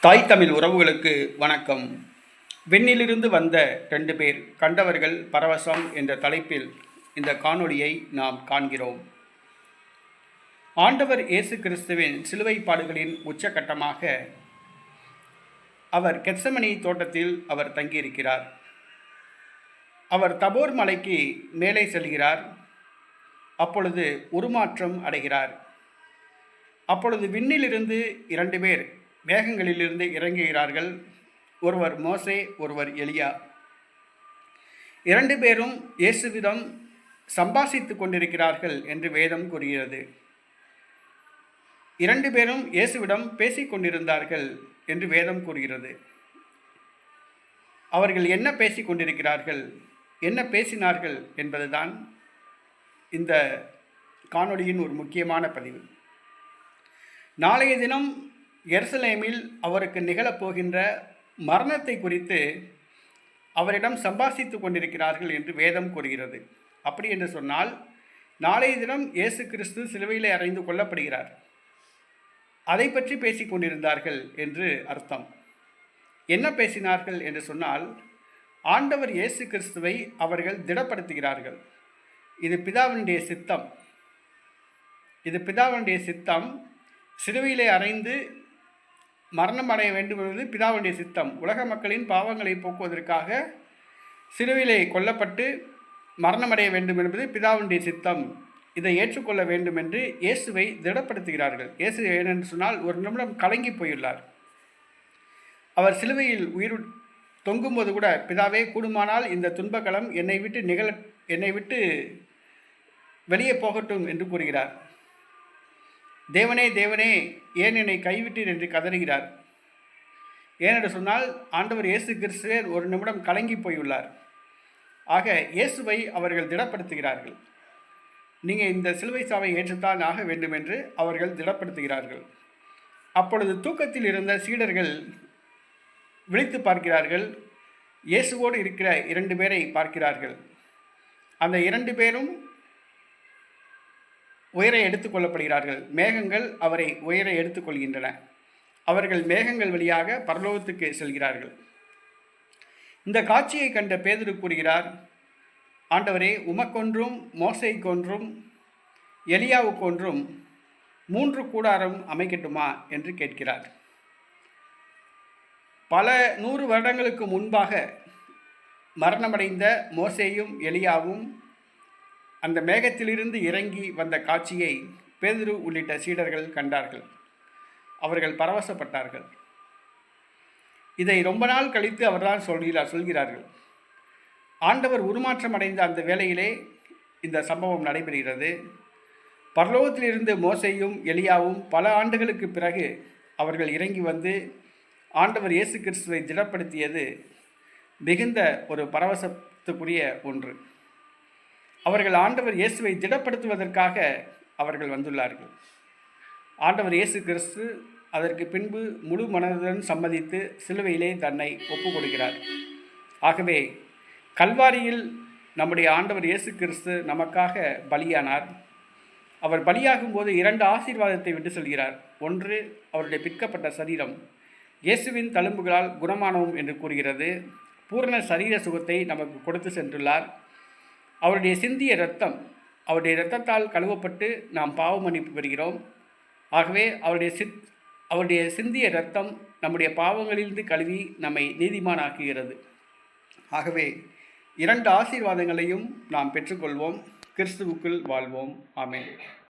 தாய் தமிழ் உறவுகளுக்கு வணக்கம். விண்ணிலிருந்து வந்த ரெண்டு பேர் கண்டவர்கள் பரவசம் என்ற தலைப்பில் இந்த காணொளியை நாம் காண்கிறோம். ஆண்டவர் இயேசு கிறிஸ்துவின் சிலுவை பாடுகளின் உச்சகட்டமாக அவர் கெத்சமனி தோட்டத்தில் அவர் தங்கியிருக்கிறார். அவர் தபோர் மலைக்கு மேலே செல்கிறார். அப்பொழுது உருமாற்றம் அடைகிறார். அப்பொழுது விண்ணிலிருந்து இரண்டு பேர் மேகங்களிலிருந்து இறங்குகிறார்கள். ஒருவர் மோசே ஒருவர் எலியா. இரண்டு பேரும் இயேசுவிடம் சம்பாஷித்துக் கொண்டிருக்கிறார்கள் என்று வேதம் கூறுகிறது. இரண்டு பேரும் இயேசுவிடம் பேசிக்கொண்டிருந்தார்கள் என்று வேதம் கூறுகிறது. அவர்கள் என்ன பேசிக் கொண்டிருக்கிறார்கள்? என்ன பேசினார்கள் என்பதுதான் இந்த காணொளியின் ஒரு முக்கியமான பதிவு. நாளைய தினம் எருசலேமில் அவருக்கு நிகழப்போகின்ற மரணத்தை குறித்து அவரிடம் சம்பாஷித்து கொண்டிருக்கிறார்கள் என்று வேதம் கூறுகிறது. அப்படி என்று சொன்னால் நாளைய தினம் இயேசு கிறிஸ்து சிலுவையிலே அறைந்து கொள்ளப்படுகிறார் அதை பற்றி பேசிக் கொண்டிருந்தார்கள் என்று அர்த்தம். என்ன பேசினார்கள் என்று சொன்னால் ஆண்டவர் இயேசு கிறிஸ்துவை அவர்கள் திடப்படுத்துகிறார்கள். இது பிதாவினுடைய சித்தம். இது பிதாவினுடைய சித்தம். சிறுவையிலே அறைந்து மரணம் அடைய வேண்டும் என்பது பிதாவுடைய சித்தம். உலக மக்களின் பாவங்களை போக்குவதற்காக சிலுவையிலே கொல்லப்பட்டு மரணமடைய வேண்டும் என்பது பிதாவுடைய சித்தம். இதை ஏற்றுக்கொள்ள வேண்டும் என்று இயேசுவை திடப்படுத்துகிறார்கள். இயேசு ஏனென்று சொன்னால் ஒரு நிமிடம் கலங்கி போயுள்ளார். அவர் சிலுவையில் உயிர் தொங்கும்போது கூட பிதாவே கூடுமானால் இந்த துன்பகலம் என்னை விட்டு நிகழ என்னை விட்டு வெளியே போகட்டும் என்று கூறுகிறார். தேவனே தேவனே ஏன் என்னை கைவிட்டீர் என்று கதறுகிறார்? ஏனென்று சொன்னால் ஆண்டவர் இயேசு கிறிஸ்துவர் ஒரு நிமிடம் கலங்கி போயுள்ளார். ஆக இயேசுவை அவர்கள் திடப்படுத்துகிறார்கள். நீங்கள் இந்த சிலுவை சாவை ஏற்றுத்தான் ஆக வேண்டும் என்று அவர்கள் திடப்படுத்துகிறார்கள். அப்பொழுது தூக்கத்தில் இருந்த சீடர்கள் விழித்து பார்க்கிறார்கள். இயேசுவோடு இருக்கிற இரண்டு பேரை பார்க்கிறார்கள். அந்த இரண்டு பேரும் உயரை எடுத்துக்கொள்ளப்படுகிறார்கள் மேகங்கள் அவரை உயர எடுத்துக்கொள்கின்றன அவர்கள் மேகங்கள் வழியாக பரலோகத்துக்கு செல்கிறார்கள். இந்த காட்சியை கண்ட பேதுரு கூறுகிறார் ஆண்டவரே உமக்கொன்றும் மோசைக்கொன்றும் எலியாவுக்கொன்றும் மூன்று கூடாரம் அமைக்கட்டுமா? என்று கேட்கிறார். பல நூறு வருடங்களுக்கு முன்பாக மரணமடைந்த மோசேயும் எலியாவும் அந்த மேகத்திலிருந்து இறங்கி வந்த காட்சியை பேதுரு உள்ளிட்ட சீடர்கள் கண்டார்கள். அவர்கள் பரவசப்பட்டார்கள். இதை ரொம்ப நாள் கழித்து அவர்தான் சொல்கிறார் சொல்கிறார்கள். ஆண்டவர் உருமாற்றம் அடைந்த அந்த வேளையிலே இந்த சம்பவம் நடைபெறுகிறது. பரலோகத்திலிருந்து மோசையும் எலியாவும் பல ஆண்டுகளுக்கு பிறகு அவர்கள் இறங்கி வந்து ஆண்டவர் இயேசு கிறிஸ்துவை திடப்படுத்தியது மிகுந்த ஒரு பரவசத்துக்குரிய ஒன்று. அவர்கள் ஆண்டவர் இயேசுவை திடப்படுத்துவதற்காக அவர்கள் வந்துள்ளார்கள். ஆண்டவர் இயேசு கிறிஸ்து அதற்கு பின்பு முழு மனதுடன் சம்மதித்து சிலுவையிலே தன்னை ஒப்பு கொடுக்கிறார் ஆகவே கல்வாரியில் நம்முடைய ஆண்டவர் இயேசு கிறிஸ்து நமக்காக பலியானார். அவர் பலியாகும் போது இரண்டு ஆசீர்வாதத்தை விட்டு செல்கிறார். ஒன்று அவருடைய பிற்கப்பட்ட சரீரம். இயேசுவின் தழும்புகளால் குணமானவும் என்று கூறுகிறது. பூரண சரீர சுகத்தை நமக்கு கொடுத்து சென்றுள்ளார். அவருடைய சிந்திய இரத்தம் அவருடைய இரத்தத்தால் கழுவப்பட்டு நாம் பாவ மன்னிப்பு பெறுகிறோம். ஆகவே அவருடைய சித் அவருடைய சிந்திய இரத்தம் நம்முடைய பாவங்களிலிருந்து கழுவி நம்மை நீதிமானாக்குகிறது. ஆகவே இரண்டு ஆசீர்வாதங்களையும் நாம் பெற்றுக்கொள்வோம். கிறிஸ்துவுக்குள் வாழ்வோம். ஆமென்.